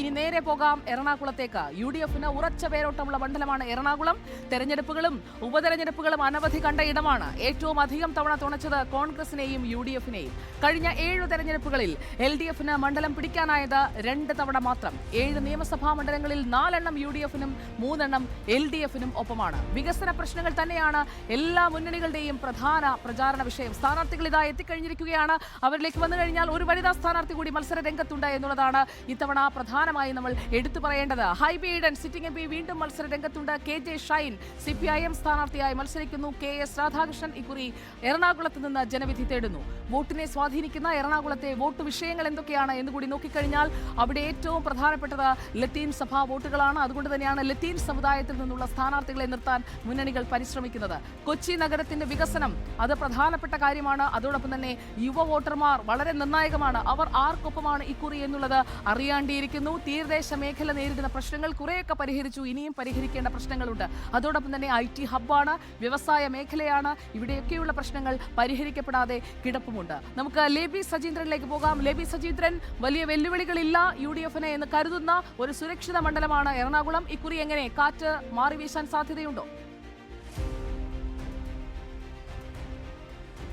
ഇനി നേരെ പോകാം എറണാകുളത്തേക്ക്. യു ഡി എഫിന് ഉറച്ച പേരോട്ടമുള്ള മണ്ഡലമാണ് എറണാകുളം. തെരഞ്ഞെടുപ്പുകളും ഉപതെരഞ്ഞെടുപ്പുകളും അനവധി കണ്ട ഇടമാണ്. ഏറ്റവും അധികം തവണ തുണച്ചത് കോൺഗ്രസിനെയും യു ഡി എഫിനെയും കഴിഞ്ഞ ഏഴ് തെരഞ്ഞെടുപ്പുകളിൽ എൽ ഡി എഫിന് മണ്ഡലം പിടിക്കാനായത് രണ്ട് തവണ മാത്രം. ഏഴ് നിയമസഭാ മണ്ഡലങ്ങളിൽ നാലെണ്ണം യു ഡി എഫിനും മൂന്നെണ്ണം എൽ ഡി എഫിനും ഒപ്പമാണ്. വികസന പ്രശ്നങ്ങൾ തന്നെയാണ് എല്ലാ മുന്നണികളുടെയും പ്രധാന പ്രചാരണ വിഷയം. സ്ഥാനാർത്ഥികൾ ഇതാ എത്തിക്കഴിഞ്ഞിരിക്കുകയാണ്. അവരിലേക്ക് വന്നു കഴിഞ്ഞാൽ ഒരു വനിതാ സ്ഥാനാർത്ഥി കൂടി മത്സര രംഗത്തുണ്ട് എന്നുള്ളതാണ് ഇത്തവണ പ്രധാനമായും നമ്മൾ എടുത്തു പറയേണ്ടത്. Hibi Eden sitting M P വീണ്ടും മത്സര രംഗത്തുണ്ട് K J Shine C P I M സ്ഥാനാർത്ഥിയായി മത്സരിക്കുന്നു. കെ എസ് രാധാകൃഷ്ണൻ ഇക്കുറി എറണാകുളത്ത് നിന്ന് ജനവിധി തേടുന്നു. വോട്ടിനെ സ്വാധീനിക്കുന്ന എറണാകുളത്തെ വോട്ട് വിഷയങ്ങൾ എന്തൊക്കെയാണ് എന്ന് കൂടി നോക്കിക്കഴിഞ്ഞാൽ അവിടെ ഏറ്റവും പ്രധാനപ്പെട്ടത് ലത്തീൻ സഭാ വോട്ടുകളാണ്. അതുകൊണ്ട് തന്നെയാണ് ലത്തീൻ സമുദായത്തിൽ നിന്നുള്ള സ്ഥാനാർത്ഥികളെ നിർത്താൻ മുന്നണികൾ പരിശ്രമിക്കുന്നത്. കൊച്ചി നഗരത്തിന്റെ വികസനം അത് പ്രധാനപ്പെട്ട കാര്യമാണ്. അതോടൊപ്പം തന്നെ യുവ വോട്ടർമാർ വളരെ നിർണായകമാണ്. അവർ ആർക്കൊപ്പമാണ് ഇക്കുറി എന്നുള്ളത് അറിയാണ്ടിയിരിക്കുന്നു തീരദേശ മേഖല നേരിടുന്ന പ്രശ്നങ്ങൾ കുറേയൊക്കെ പരിഹരിച്ചു. ഇനിയും പരിഹരിക്കേണ്ട പ്രശ്നങ്ങളുണ്ട്. അതോടൊപ്പം തന്നെ ഐ ടി ഹബ്ബാണ് വ്യവസായ മേഖലയാണ്. ഇവിടെയൊക്കെയുള്ള പ്രശ്നങ്ങൾ പരിഹരിക്കപ്പെടാതെ കിടപ്പുമുണ്ട്. നമുക്ക് ലേബി സജീന്ദ്രനിലേക്ക് പോകാം. ലേബി സജീന്ദ്രൻ വലിയ വെല്ലുവിളികളില്ല യു ഡി എഫിനെ എന്ന് കരുതുന്ന ഒരു സുരക്ഷിത മണ്ഡലമാണ് എറണാകുളം. ഇക്കുറി എങ്ങനെ കാറ്റ് മാറി വീശാൻ സാധ്യതയുണ്ടോ?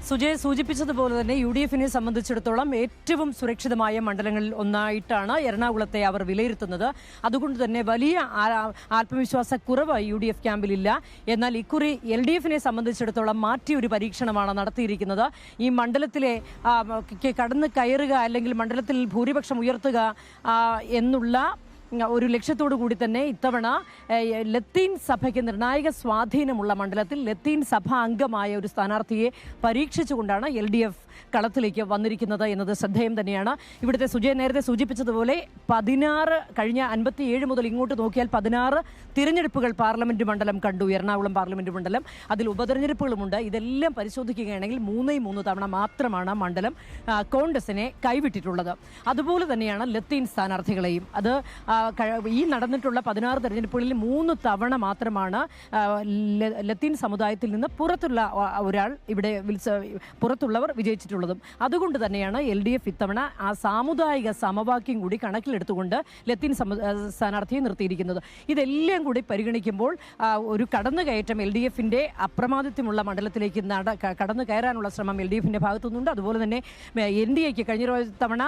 സുജയ് സൂചിപ്പിച്ചതുപോലെ തന്നെ യു ഡി എഫിനെ സംബന്ധിച്ചിടത്തോളം ഏറ്റവും സുരക്ഷിതമായ മണ്ഡലങ്ങളിൽ ഒന്നായിട്ടാണ് എറണാകുളത്തെ അവർ വിലയിരുത്തുന്നത്. അതുകൊണ്ട് തന്നെ വലിയ ആത്മവിശ്വാസ കുറവ് യു ഡി എഫ് ക്യാമ്പിലില്ല. എന്നാൽ ഇക്കുറി എൽ ഡി എഫിനെ സംബന്ധിച്ചിടത്തോളം മാറ്റിയ ഒരു പരീക്ഷണമാണ് നടത്തിയിരിക്കുന്നത്. ഈ മണ്ഡലത്തിലെ കടന്ന് കയറുക അല്ലെങ്കിൽ മണ്ഡലത്തിൽ ഭൂരിപക്ഷം ഉയർത്തുക എന്നുള്ള ഒരു ലക്ഷ്യത്തോടു കൂടി തന്നെ ഇത്തവണ ലത്തീൻ സഭയ്ക്ക് നിർണായക സ്വാധീനമുള്ള മണ്ഡലത്തിൽ ലത്തീൻ സഭ അംഗമായ ഒരു സ്ഥാനാർത്ഥിയെ പരീക്ഷിച്ചുകൊണ്ടാണ് എൽ ഡി എഫ് കളത്തിലേക്ക് വന്നിരിക്കുന്നത് എന്നത് ശ്രദ്ധേയം തന്നെയാണ്. ഇവിടുത്തെ സുജയൻ നേരത്തെ സൂചിപ്പിച്ചതുപോലെ പതിനാറ് കഴിഞ്ഞ അൻപത്തിയേഴ് മുതൽ ഇങ്ങോട്ട് നോക്കിയാൽ പതിനാറ് തിരഞ്ഞെടുപ്പുകൾ പാർലമെന്റ് മണ്ഡലം കണ്ടു എറണാകുളം പാർലമെന്റ് മണ്ഡലം. അതിൽ ഉപതെരഞ്ഞെടുപ്പുകളുമുണ്ട്. ഇതെല്ലാം പരിശോധിക്കുകയാണെങ്കിൽ മൂന്നേ മൂന്ന് തവണ മാത്രമാണ് മണ്ഡലം കോൺഗ്രസിനെ കൈവിട്ടിട്ടുള്ളത്. അതുപോലെ തന്നെയാണ് ലത്തീൻ സ്ഥാനാർത്ഥികളെയും. അത് ഈ നടന്നിട്ടുള്ള പതിനാറ് തെരഞ്ഞെടുപ്പുകളിൽ മൂന്ന് തവണ മാത്രമാണ് ലത്തീൻ സമുദായത്തിൽ നിന്ന് പുറത്തുള്ള ഒരാൾ ഇവിടെ പുറത്തുള്ളവർ വിജയിച്ചിട്ടുള്ളതും. അതുകൊണ്ട് തന്നെയാണ് എൽ ഡി എഫ് ഇത്തവണ ആ സാമുദായിക സമവാക്യം കൂടി കണക്കിലെടുത്തുകൊണ്ട് ലത്തീൻ സമു സ്ഥാനാർത്ഥിയെ നിർത്തിയിരിക്കുന്നത്. ഇതെല്ലാം കൂടി പരിഗണിക്കുമ്പോൾ ഒരു കടന്നുകയറ്റം എൽ ഡി എഫിന്റെ അപ്രമാദിത്വമുള്ള മണ്ഡലത്തിലേക്ക് നട കടന്നു കയറാനുള്ള ശ്രമം എൽ ഡി എഫിന്റെ ഭാഗത്തുനിന്നുണ്ട്. അതുപോലെ തന്നെ എൻ ഡി എക്ക് കഴിഞ്ഞ തവണ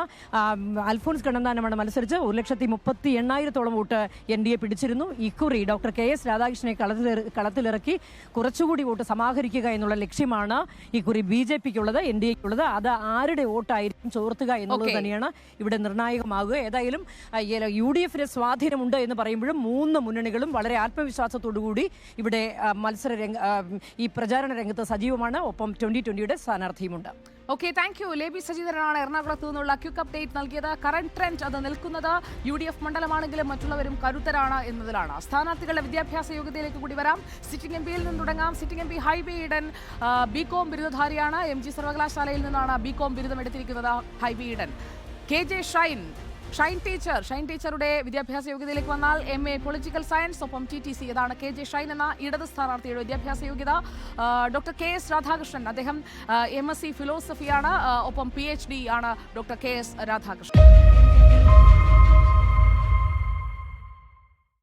അൽഫോൺസ് കണ്ണന്താനമാണ് മത്സരിച്ച് ഒരു ലക്ഷത്തി മുപ്പത്തി എണ്ണായിരത്തോളം വോട്ട് എൻ ഡി എ പിടിച്ചിരുന്നു. ഇക്കുറി ഡോക്ടർ കെ എസ് രാധാകൃഷ്ണനെ കളത്തിലിറ- കളത്തിലിറക്കി കുറച്ചുകൂടി വോട്ട് സമാഹരിക്കുക എന്നുള്ള ലക്ഷ്യമാണ് ഇക്കുറി ബി ജെ പിക്കുള്ളത് എൻ ഡി എക്കുള്ളത്. അത് ആരുടെ വോട്ടായിരിക്കും ചോർത്തുക എന്നുള്ളത് തന്നെയാണ് ഇവിടെ നിർണായകമാകുക. ഏതായാലും യു ഡി എഫിന് സ്വാധീനമുണ്ട് എന്ന് പറയുമ്പോഴും മൂന്ന് മുന്നണികളും വളരെ ആത്മവിശ്വാസത്തോടു കൂടി ഇവിടെ മത്സര രംഗ ഈ പ്രചാരണ രംഗത്ത് സജീവമാണ്. ഒപ്പം ട്വന്റി ട്വന്റിയുടെ സ്ഥാനാർത്ഥിയുമുണ്ട്. ഓക്കെ താങ്ക് യു ലേബി സജീന്ദ്രനാണ് എറണാകുളത്ത് നിന്നുള്ള ക്യുക്ക് അപ്ഡേറ്റ് നൽകിയത് കറന്റ് ട്രെൻഡ് അത് നിൽക്കുന്നത് യു ഡി എഫ് മണ്ഡലമാണെങ്കിലും മറ്റുള്ളവരും കരുത്തരാണ് എന്നതിലാണ്. സ്ഥാനാർത്ഥികളുടെ വിദ്യാഭ്യാസ യോഗ്യതയിലേക്ക് കൂടി വരാം. സിറ്റിംഗ് എം പിയിൽ നിന്ന് തുടങ്ങാം. Sitting M P Hibi Eden B com ബിരുദധാരിയാണ്. M G സർവകലാശാലയിൽ നിന്നാണ് ബി കോം ബിരുദം എടുത്തിരിക്കുന്നത് Hibi Eden K J Shine Shine teacher Shine ടീച്ചറുടെ വിദ്യാഭ്യാസ യോഗ്യതയിലേക്ക് വന്നാൽ എം എ പൊളിറ്റിക്കൽ സയൻസ് ഒപ്പം ടി ടി സി ഇതാണ് കെ ജെ ഷൈൻ എന്ന ഇടത് സ്ഥാനാർത്ഥിയുടെ വിദ്യാഭ്യാസ യോഗ്യത. ഡോക്ടർ കെ എസ് രാധാകൃഷ്ണൻ അദ്ദേഹം എം എസ് സി ഫിലോസഫിയാണ് ഒപ്പം പി എച്ച് ഡി ആണ് ഡോക്ടർ കെ എസ് രാധാകൃഷ്ണൻ